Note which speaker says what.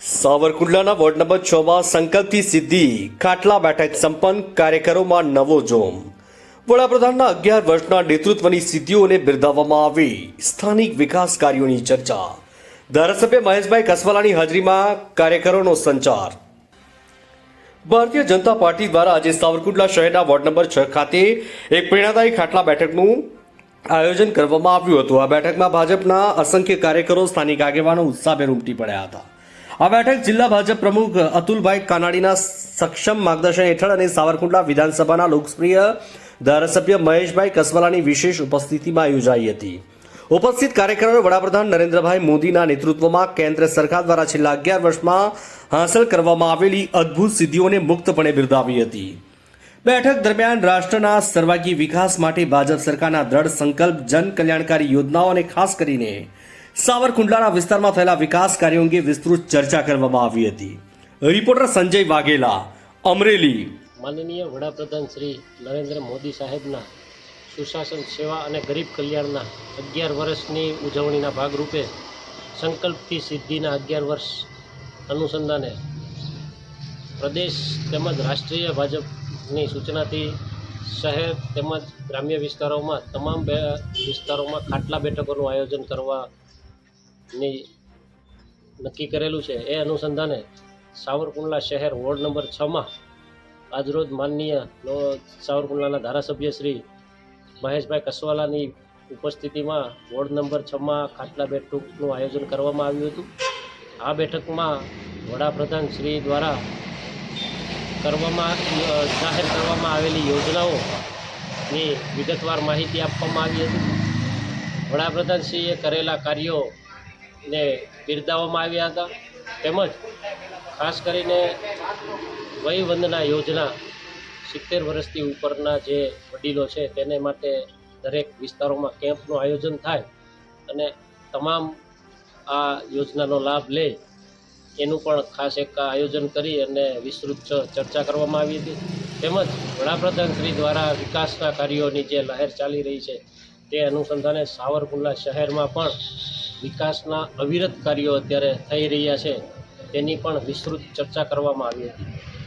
Speaker 1: સાવરકુંડલાના ward number છ માં સંકલ્પથી સિદ્ધિ, ખાટલા બેઠક સંપન્ન કાર્યકરોમાં નવો જોમ. વડાપ્રધાનના અગિયાર વર્ષના નેતૃત્વની સિદ્ધિઓને બિરદાવવામાં આવી સ્થાનિક વિકાસ કાર્યોની ચર્ચા. ધારાસભ્ય મહેશભાઈ કસવાલાની હાજરીમાં કાર્યકરોનો સંચાર. ભારતીય જનતા પાર્ટી દ્વારા આજે સાવરકુંડલા શહેરના વોર્ડ નંબર છ ખાતે એક પ્રેરણાદાયી ખાટલા બેઠકનું આયોજન કરવામાં આવ્યું હતું. આ બેઠકમાં ભાજપના અસંખ્ય કાર્યકરો, સ્થાનિક આગેવાનો ઉત્સાહભેર ઉમટી પડ્યા હતા. આ બેઠક જિલ્લા ભાજપ પ્રમુખ અતુલભાઈ કાનાડીના સક્ષમ માર્ગદર્શન હેઠળ અને સાવરકુંડલા વિધાનસભાના લોકપ્રિય ધારાસભ્ય મહેશભાઈ કસવાલાની વિશેષ ઉપસ્થિતિમાં યોજાઈ હતી. ઉપસ્થિત કાર્યકરોએ વડાપ્રધાન નરેન્દ્રભાઈ મોદીના નેતૃત્વમાં કેન્દ્ર સરકાર દ્વારા છેલ્લા અગિયાર વર્ષમાં હાંસલ કરવામાં આવેલી અદ્ભુત સિદ્ધિઓને મુક્તપણે બિરદાવી હતી. બેઠક દરમિયાન રાષ્ટ્રના સર્વાગી વિકાસ માટે ભાજપ સરકારના દ્રઢ સંકલ્પ જન કલ્યાણકારી યોજનાઓ અને ખાસ કરીને સાવરકુંડલાના વિસ્તારમાં થયેલા વિકાસ કાર્યો અંગે વિસ્તૃત ચર્ચા કરવામાં આવી હતી. રિપોર્ટર સંજય વાઘેલા, અમરેલી.
Speaker 2: માનનીય વડાપ્રધાન શ્રી નરેન્દ્ર મોદી સાહેબના સુશાસન સેવા અને ગરીબ કલ્યાણના અગિયાર વર્ષની ઉજવણીના ભાગરૂપે સંકલ્પથી સિદ્ધિના અગિયાર વર્ષ અનુસંધાને પ્રદેશ તેમજ રાષ્ટ્રીય ભાજપની સૂચનાથી શહેર તેમજ ગ્રામ્ય વિસ્તારોમાં તમામ બે વિસ્તારોમાં ખાટલા બેઠકોનું આયોજન કરવાની નક્કી કરેલું છે. એ અનુસંધાને સાવરકુંડલા શહેર વોર્ડ નંબર છમાં આજરોજ માનનીય સાવરકુંડલાના ધારાસભ્ય શ્રી મહેશભાઈ કસવાલાની ઉપસ્થિતિમાં વોર્ડ નંબર છમાં ખાટલા બેઠકનું આયોજન કરવામાં આવ્યું હતું. આ બેઠકમાં વડાપ્રધાન શ્રી દ્વારા કરવામાં જાહેર કરવામાં આવેલી યોજનાઓની વિગતવાર માહિતી આપવામાં આવી હતી. વડાપ્રધાનશ્રીએ કરેલા કાર્યોને બિરદાવવામાં આવ્યા હતા. તેમજ ખાસ કરીને વયવંદના યોજના સિત્તેર વર્ષથી ઉપરના જે વડીલો છે, તેને માટે દરેક વિસ્તારોમાં કેમ્પનું આયોજન થાય અને તમામ આ યોજનાનો લાભ લે એનું પણ ખાસ એક આયોજન કરી અને વિસ્તૃત ચર્ચા કરવામાં આવી હતી. તેમજ વડાપ્રધાન શ્રી દ્વારા વિકાસના કાર્યોની જે લહેર ચાલી રહી છે, તે અનુસંધાને સાવરકુંડલા શહેરમાં પણ વિકાસના અવિરત કાર્યો અત્યારે થઈ રહ્યા છે, તેની પણ વિસ્તૃત ચર્ચા કરવામાં આવી હતી.